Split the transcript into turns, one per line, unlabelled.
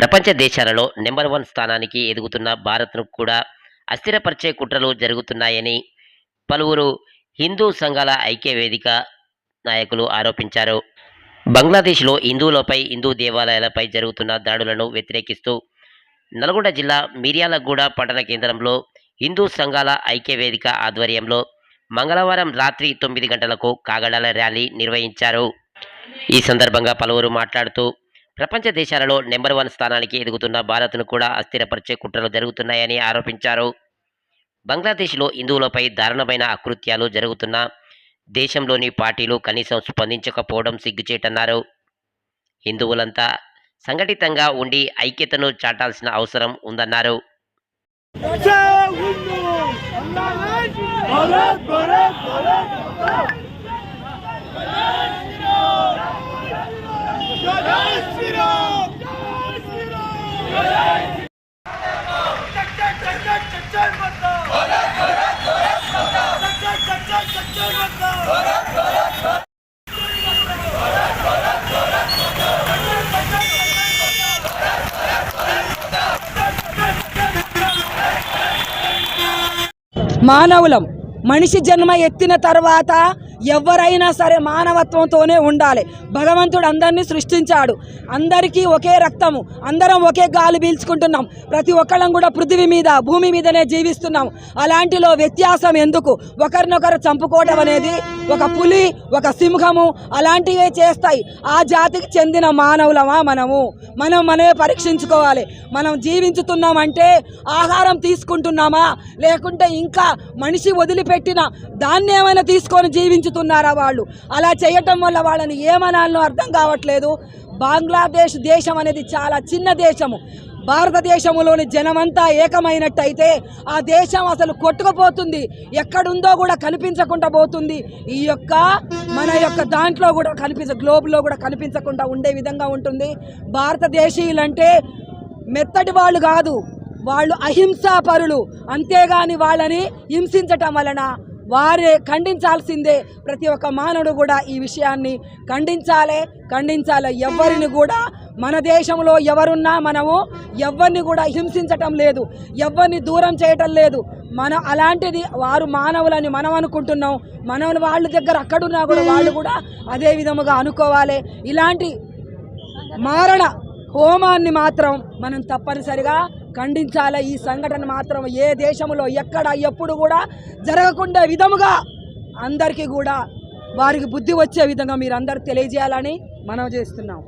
ప్రపంచ దేశాలలో number one స్థానానికి ఎదుగుతున్న భారత్ను కూడా అస్థిరపరిచే కుట్రలు జరుగుతున్నాయని పలువురు హిందూ సంఘాల ఐక్య వేదిక నాయకులు ఆరోపించారు. బంగ్లాదేశ్లో హిందువులపై హిందూ దేవాలయాలపై జరుగుతున్న దాడులను వ్యతిరేకిస్తూ నల్గొండ జిల్లా మిర్యాలగూడ పట్టణ కేంద్రంలో హిందూ సంఘాల ఐక్య వేదిక ఆధ్వర్యంలో మంగళవారం రాత్రి తొమ్మిది గంటలకు కాగడాల ర్యాలీ నిర్వహించారు. ఈ సందర్భంగా పలువురు మాట్లాడుతూ ప్రపంచ దేశాలలో నెంబర్ వన్ స్థానానికి ఎదుగుతున్న భారత్ను కూడా అస్థిరపరిచే కుట్రలు జరుగుతున్నాయని ఆరోపించారు. బంగ్లాదేశ్లో హిందువులపై దారుణమైన అకృత్యాలు జరుగుతున్న దేశంలోని పార్టీలు కనీసం స్పందించకపోవడం సిగ్గుచేటన్నారు. హిందువులంతా సంఘటితంగా ఉండి ఐక్యతను చాటాల్సిన అవసరం ఉందన్నారు.
మానవులం. మనిషి జన్మ ఎత్తిన తర్వాత ఎవరైనా సరే మానవత్వంతోనే ఉండాలి. భగవంతుడు అందరినీ సృష్టించాడు. అందరికీ ఒకే రక్తము. అందరం ఒకే గాలి పీల్చుకుంటున్నాం. ప్రతి ఒక్కళ్ళం కూడా పృథివీ మీద భూమి మీదనే జీవిస్తున్నాం. అలాంటిలో వ్యత్యాసం ఎందుకు? ఒకరినొకరు చంపుకోవడం అనేది ఒక పులి ఒక సింహము అలాంటివే చేస్తాయి. ఆ జాతికి చెందిన మానవులమా మనము? మనం మనమే పరీక్షించుకోవాలి. మనం జీవించుతున్నామంటే ఆహారం తీసుకుంటున్నామా? లేకుంటే ఇంకా మనిషి వదిలిపెట్టిన దాన్ని ఏమైనా తీసుకొని జీవించుతున్నారా వాళ్ళు? అలా చేయటం వల్ల వాళ్ళని ఏమనాలనో అర్థం కావట్లేదు. బంగ్లాదేశ్ దేశం అనేది చాలా చిన్న దేశము. భారతదేశంలోని జనమంతా ఏకమైనట్టయితే ఆ దేశం అసలు కొట్టుకుపోతుంది. ఎక్కడుందో కూడా కనిపించకుండా పోతుంది. ఈ యొక్క మన యొక్క దాంట్లో కూడా కనిపించ గ్లోబ్లో కూడా కనిపించకుండా ఉండే విధంగా ఉంటుంది. భారతదేశీయులంటే మెత్తటి వాళ్ళు కాదు. వాళ్ళు అహింసాపరులు. అంతేగాని వాళ్ళని హింసించటం వలన వారే ఖండించాల్సిందే. ప్రతి ఒక్క మానవుడు కూడా ఈ విషయాన్ని ఖండించాలే. ఖండించాలి. ఎవరిని కూడా మన దేశంలో ఎవరున్నా మనము ఎవరిని కూడా హింసించటం లేదు. ఎవరిని దూరం చేయటం లేదు. మన అలాంటిది వారు మానవులని మనం అనుకుంటున్నాం. మన వాళ్ళ దగ్గర అక్కడున్నా కూడా వాళ్ళు కూడా అదే విధముగా అనుకోవాలి. ఇలాంటి మారణ హోమాన్ని మాత్రం మనం తప్పనిసరిగా ఖండించాలి. ఈ సంఘటన మాత్రం ఏ దేశంలో ఎక్కడ ఎప్పుడు కూడా జరగకుండా విధముగా అందరికీ కూడా వారికి బుద్ధి వచ్చే విధంగా మీరు అందరు తెలియజేయాలని మనం చేస్తున్నాం.